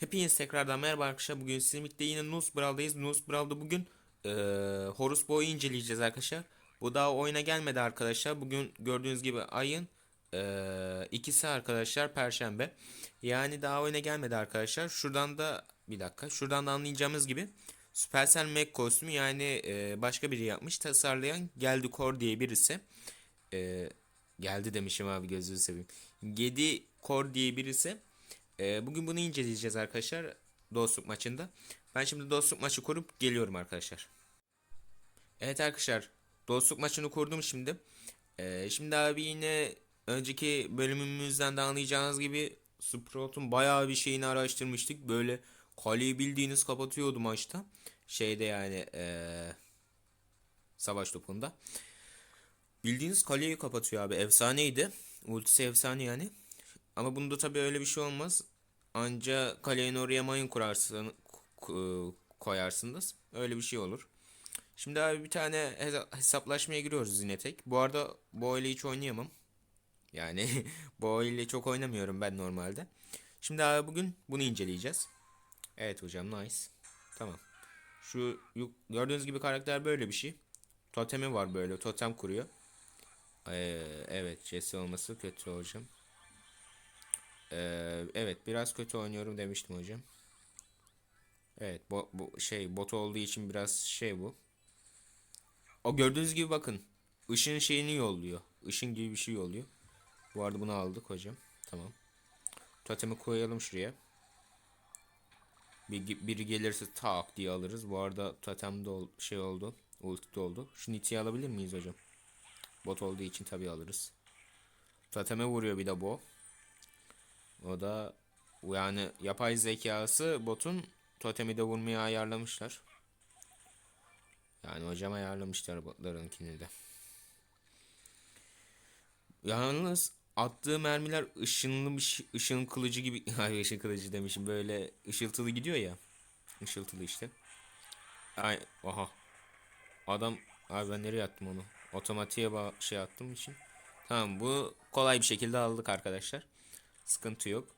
Hepiniz tekrardan merhaba arkadaşlar. Bugün sizin birlikte yine Nus Brawl'dayız. Nus Brawl'da bugün eee Horus Boy'u inceleyeceğiz arkadaşlar. Bu daha oyuna gelmedi arkadaşlar. Bugün gördüğünüz gibi ayın eee ikisi arkadaşlar Perşembe. Yani daha oyuna gelmedi arkadaşlar. Şuradan da bir dakika. Şuradan da anlayacağımız gibi Supercell Mac kostümü yani eee, başka biri yapmış. Tasarlayan Geldi Core diye birisi. Eee, geldi demişim abi gözünü seveyim. Gedi Core diye birisi. Ee, bugün bunu inceleyeceğiz arkadaşlar dostluk maçında. Ben şimdi dostluk maçı kurup geliyorum arkadaşlar. Evet arkadaşlar dostluk maçını kurdum şimdi. Ee, şimdi abi yine önceki bölümümüzden de anlayacağınız gibi Sprout'un bayağı bir şeyini araştırmıştık. Böyle kaleyi bildiğiniz kapatıyordu maçta. Şeyde yani ee, savaş topunda. Bildiğiniz kaleyi kapatıyor abi. Efsaneydi. Ultisi efsane yani. Ama bunda tabii öyle bir şey olmaz. Anca kalenin oraya mayın kurarsın, ku- koyarsınız. Öyle bir şey olur. Şimdi abi bir tane hesa- hesaplaşmaya giriyoruz yine tek. Bu arada bu ile hiç oynayamam. Yani bu ile çok oynamıyorum ben normalde. Şimdi abi bugün bunu inceleyeceğiz. Evet hocam nice. Tamam. Şu gördüğünüz gibi karakter böyle bir şey. Totemi var böyle. Totem kuruyor. Ee, evet Jesse olması kötü hocam. Ee, evet biraz kötü oynuyorum demiştim hocam. Evet bu, bu şey bot olduğu için biraz şey bu. O gördüğünüz gibi bakın. Işın şeyini yolluyor. Işın gibi bir şey yolluyor. Bu arada bunu aldık hocam. Tamam. Totemi koyalım şuraya. Bir, biri gelirse tak diye alırız. Bu arada totemde ol, şey oldu. Ulti oldu. Şu nitiyi alabilir miyiz hocam? Bot olduğu için tabii alırız. Toteme vuruyor bir de bu. O da yani yapay zekası botun totemi de vurmaya ayarlamışlar. Yani hocam ayarlamışlar botlarınkini de. Yalnız attığı mermiler ışınlı bir ışın kılıcı gibi ay ışın kılıcı demişim böyle ışıltılı gidiyor ya. Işıltılı işte. Ay oha. Adam abi ben nereye attım onu? Otomatiğe şey attım için. Tamam bu kolay bir şekilde aldık arkadaşlar. Sıkıntı yok.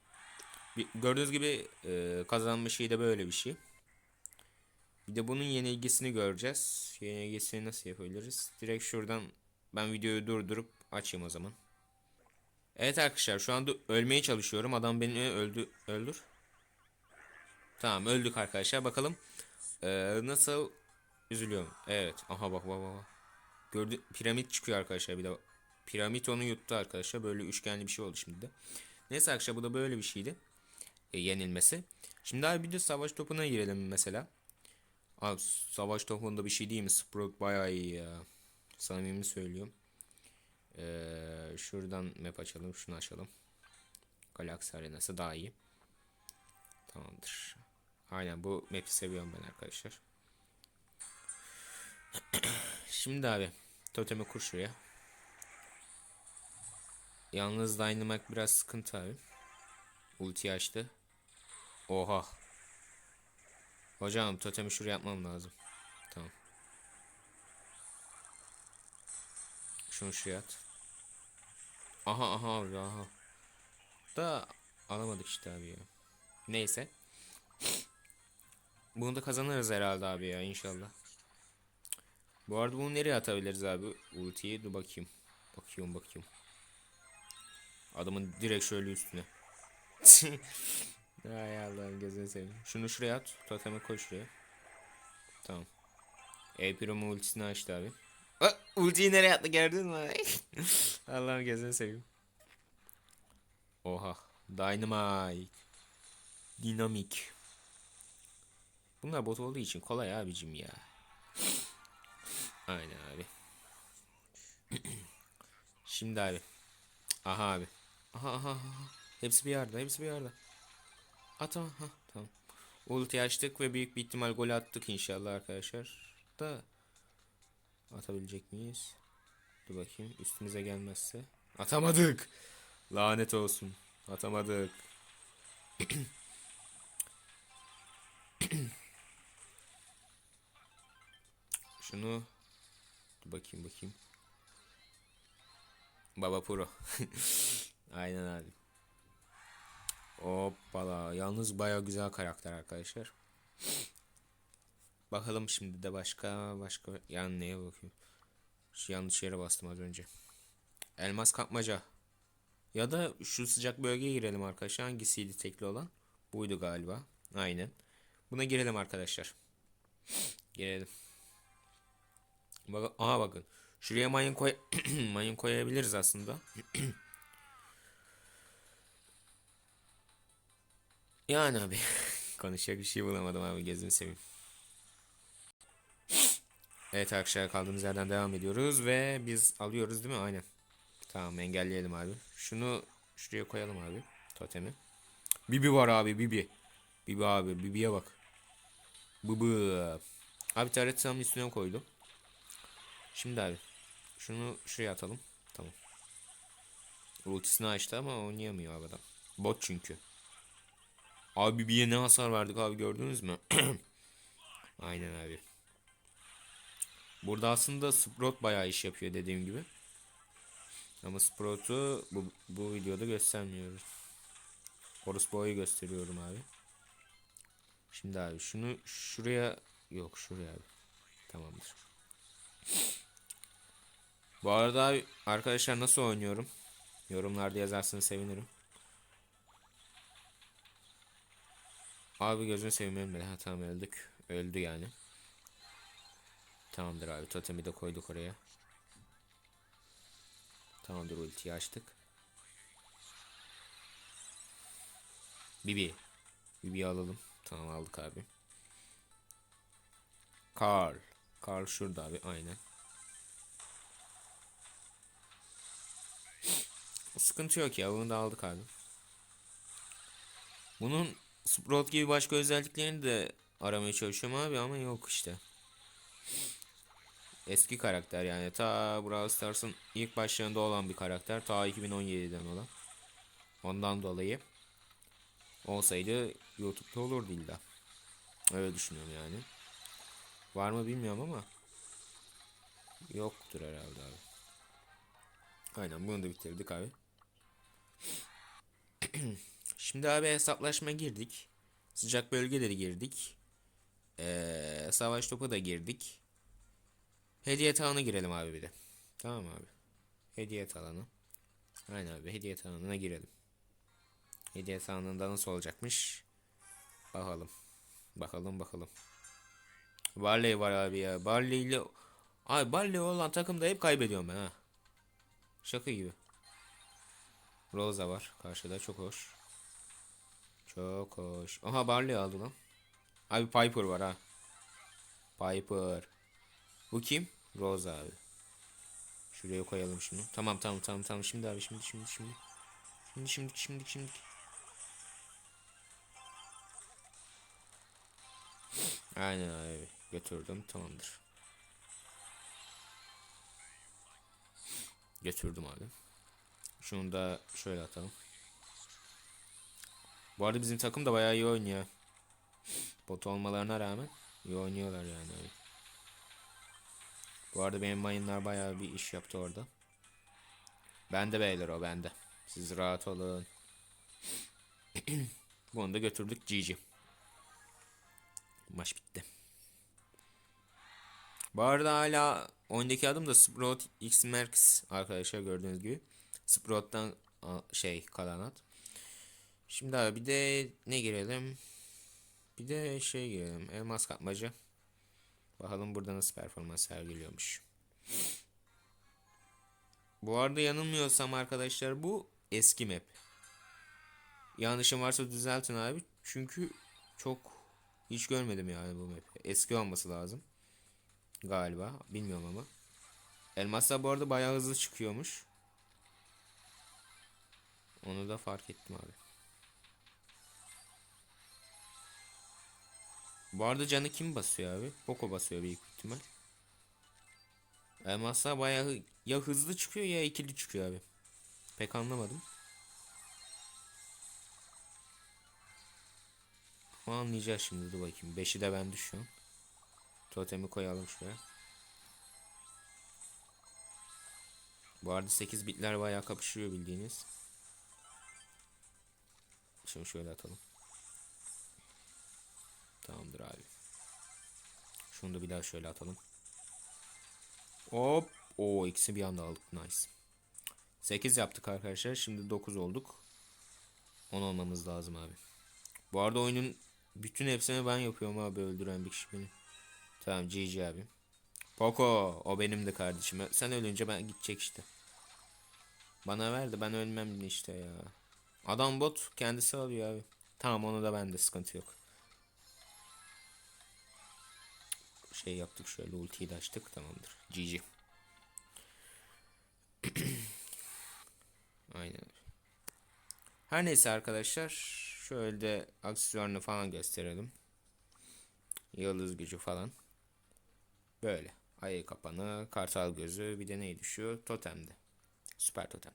Gördüğünüz gibi e, kazanma şeyi de böyle bir şey. Bir de bunun yenilgisini göreceğiz. Yenilgisini nasıl yapabiliriz? Direkt şuradan ben videoyu durdurup açayım o zaman. Evet arkadaşlar şu anda ölmeye çalışıyorum. Adam beni öldü öldür. Tamam öldük arkadaşlar. Bakalım e, nasıl üzülüyorum. Evet. Aha bak bak bak. Gördü piramit çıkıyor arkadaşlar bir de. Piramit onu yuttu arkadaşlar. Böyle üçgenli bir şey oldu şimdi de. Neyse arkadaşlar bu da böyle bir şeydi. E, yenilmesi. Şimdi abi bir de savaş topuna girelim mesela. Abi savaş topunda bir şey değil mi? Sprout bayağı iyi ya. Samimi söylüyorum. Ee, şuradan map açalım. Şunu açalım. Galaxy Arenası daha iyi. Tamamdır. Aynen bu map'i seviyorum ben arkadaşlar. Şimdi abi totemi kur şuraya. Yalnız Dynamite biraz sıkıntı abi. Ulti açtı. Oha. Hocam totemi şuraya yapmam lazım. Tamam. Şunu şuraya at. Aha aha abi aha. Da alamadık işte abi ya. Neyse. Bunu da kazanırız herhalde abi ya inşallah. Bu arada bunu nereye atabiliriz abi? Ultiyi dur bakayım. Bakıyorum bakıyorum. Adamın direkt şöyle üstüne. Ay Allah'ım gözünü seveyim. Şunu şuraya at. Totemi koy şuraya. Tamam. Primo ultisini açtı abi. Aa, ultiyi nereye attı gördün mü? Allah'ım gözünü seveyim. Oha. Dynamite. Dinamik. Bunlar bot olduğu için kolay abicim ya. Aynen abi. Şimdi abi. Aha abi. Aha aha aha. Hepsi bir yerde, hepsi bir yerde. At tamam, ha, tamam. Ulti açtık ve büyük bir ihtimal gol attık inşallah arkadaşlar. Da atabilecek miyiz? Dur bakayım üstümüze gelmezse. Atamadık. Lanet olsun. Atamadık. Şunu dur bakayım bakayım. Baba Pro. Aynen abi. Hoppala. Yalnız baya güzel karakter arkadaşlar. Bakalım şimdi de başka başka yani neye bakıyorum. Şu yanlış yere bastım az önce. Elmas kapmaca. Ya da şu sıcak bölgeye girelim arkadaşlar. Hangisiydi tekli olan? Buydu galiba. Aynen. Buna girelim arkadaşlar. Girelim. Bak aha bakın. Şuraya mayın koy mayın koyabiliriz aslında. yani abi konuşacak bir şey bulamadım abi gözünü seveyim. Evet arkadaşlar kaldığımız yerden devam ediyoruz ve biz alıyoruz değil mi? Aynen. Tamam engelleyelim abi. Şunu şuraya koyalım abi. Totemi. Bibi var abi Bibi. Bibi abi Bibi'ye bak. Bibi. Abi taret sahamın üstüne koydum. Şimdi abi. Şunu şuraya atalım. Tamam. Ultisini açtı ama oynayamıyor abi adam. Bot çünkü. Abi Bibi'ye ne hasar verdik abi gördünüz mü? Aynen abi. Burada aslında Sprout bayağı iş yapıyor dediğim gibi. Ama Sprout'u bu, bu videoda göstermiyoruz. Horus Boy'u gösteriyorum abi. Şimdi abi şunu şuraya yok şuraya abi. Tamamdır. Bu arada abi, arkadaşlar nasıl oynuyorum? Yorumlarda yazarsanız sevinirim. Abi gözünü seveyim ölmedi. Ha tamam öldük. Öldü yani. Tamamdır abi totemi de koyduk oraya. Tamamdır ultiyi açtık. Bibi. Bibi'yi alalım. Tamam aldık abi. Carl. Carl şurada abi aynen. Sıkıntı yok ya bunu da aldık abi. Bunun Sprout gibi başka özelliklerini de aramaya çalışıyorum abi ama yok işte. Eski karakter yani ta Brawl Stars'ın ilk başlarında olan bir karakter ta 2017'den olan. Ondan dolayı olsaydı YouTube'da olurdu illa. Öyle düşünüyorum yani. Var mı bilmiyorum ama yoktur herhalde abi. Aynen bunu da bitirdik abi. Şimdi abi hesaplaşma girdik. Sıcak bölgeleri girdik. Ee, savaş topu da girdik. Hediye alanına girelim abi bir de. Tamam abi. Hediye alanı. Aynen abi hediye alanına girelim. Hediye alanında nasıl olacakmış? Bakalım. Bakalım bakalım. Barley var abi ya. Barley ile Abi Barley olan takımda hep kaybediyorum ben ha. Şaka gibi. Rosa var karşıda çok hoş. Çok hoş. Aha Barley aldı lan. Abi Piper var ha. Piper. Bu kim? Rosa abi. Şuraya koyalım şunu. Tamam tamam tamam tamam. Şimdi abi şimdi şimdi şimdi. Şimdi şimdi şimdi şimdi. Aynen abi. Götürdüm tamamdır. Götürdüm abi. Şunu da şöyle atalım. Bu arada bizim takım da bayağı iyi oynuyor. Bot olmalarına rağmen iyi oynuyorlar yani. Bu arada benim mayınlar bayağı bir iş yaptı orada. Bende beyler o bende. Siz rahat olun. Bunu da götürdük GG. Maç bitti. Bu arada hala oyundaki adım da Sprout X Max arkadaşlar gördüğünüz gibi. Sprout'tan şey kalan Şimdi abi bir de ne girelim? Bir de şey girelim. Elmas kapmaca. Bakalım burada nasıl performans sergiliyormuş. Bu arada yanılmıyorsam arkadaşlar bu eski map. Yanlışım varsa düzeltin abi. Çünkü çok hiç görmedim yani bu map. Eski olması lazım. Galiba. Bilmiyorum ama. Elmaslar bu arada bayağı hızlı çıkıyormuş. Onu da fark ettim abi. Bu arada canı kim basıyor abi? Poco basıyor büyük ihtimal. Elmaslar bayağı ya hızlı çıkıyor ya ikili çıkıyor abi. Pek anlamadım. Ama anlayacağız şimdi dur bakayım. 5'i de ben düşüyorum. Totemi koyalım şuraya. Bu arada 8 bitler bayağı kapışıyor bildiğiniz. Şimdi şöyle atalım. Tamamdır abi. Şunu da bir daha şöyle atalım. Hop. O ikisi bir anda aldık. Nice. 8 yaptık arkadaşlar. Şimdi 9 olduk. 10 olmamız lazım abi. Bu arada oyunun bütün hepsini ben yapıyorum abi öldüren bir kişi beni. Tamam GG abi. Poco o benim de kardeşim. Sen ölünce ben gidecek işte. Bana ver de ben ölmem işte ya. Adam bot kendisi alıyor abi. Tamam onu da bende sıkıntı yok. Şey yaptık şöyle ultiyi de açtık tamamdır. GG. Aynen. Her neyse arkadaşlar şöyle de aksiyonunu falan gösterelim. Yıldız gücü falan. Böyle. Ayı kapanı, kartal gözü, bir de neydi şu? Totemdi. Süper totem.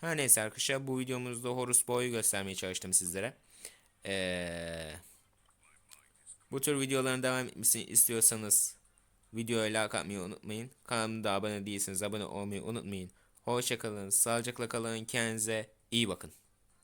Her neyse arkadaşlar bu videomuzda Horus Boy'u göstermeye çalıştım sizlere. Ee, bu tür videoların devam etmesini istiyorsanız videoya like atmayı unutmayın. Kanalıma abone değilseniz abone olmayı unutmayın. Hoşçakalın, sağlıcakla kalın, kendinize iyi bakın.